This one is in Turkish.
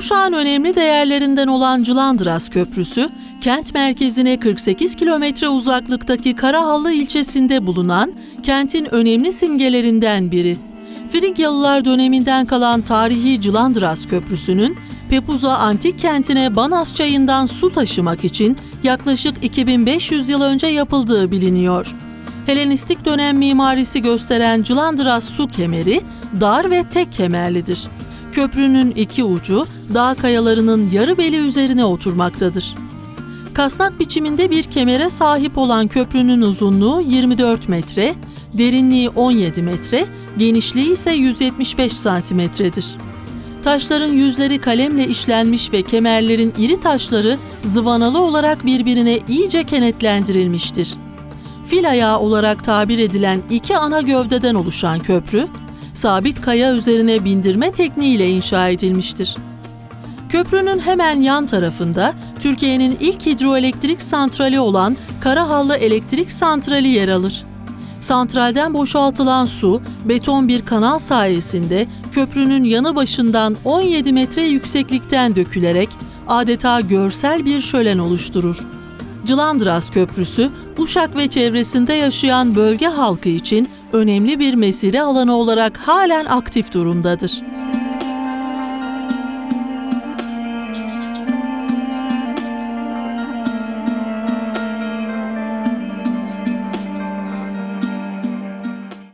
Uşak'ın önemli değerlerinden olan Cılandıras Köprüsü, kent merkezine 48 kilometre uzaklıktaki Karahallı ilçesinde bulunan kentin önemli simgelerinden biri. Frigyalılar döneminden kalan tarihi Cılandıras Köprüsü'nün Pepuza antik kentine Banas çayından su taşımak için yaklaşık 2500 yıl önce yapıldığı biliniyor. Helenistik dönem mimarisi gösteren Cılandıras su kemeri dar ve tek kemerlidir. Köprünün iki ucu dağ kayalarının yarı beli üzerine oturmaktadır. Kasnak biçiminde bir kemere sahip olan köprünün uzunluğu 24 metre, derinliği 17 metre, genişliği ise 175 santimetredir. Taşların yüzleri kalemle işlenmiş ve kemerlerin iri taşları zıvanalı olarak birbirine iyice kenetlendirilmiştir. Fil ayağı olarak tabir edilen iki ana gövdeden oluşan köprü, sabit kaya üzerine bindirme tekniğiyle inşa edilmiştir. Köprünün hemen yan tarafında Türkiye'nin ilk hidroelektrik santrali olan Karahallı Elektrik Santrali yer alır. Santralden boşaltılan su beton bir kanal sayesinde köprünün yanı başından 17 metre yükseklikten dökülerek adeta görsel bir şölen oluşturur. Cılandıras Köprüsü, Uşak ve çevresinde yaşayan bölge halkı için önemli bir mesire alanı olarak halen aktif durumdadır.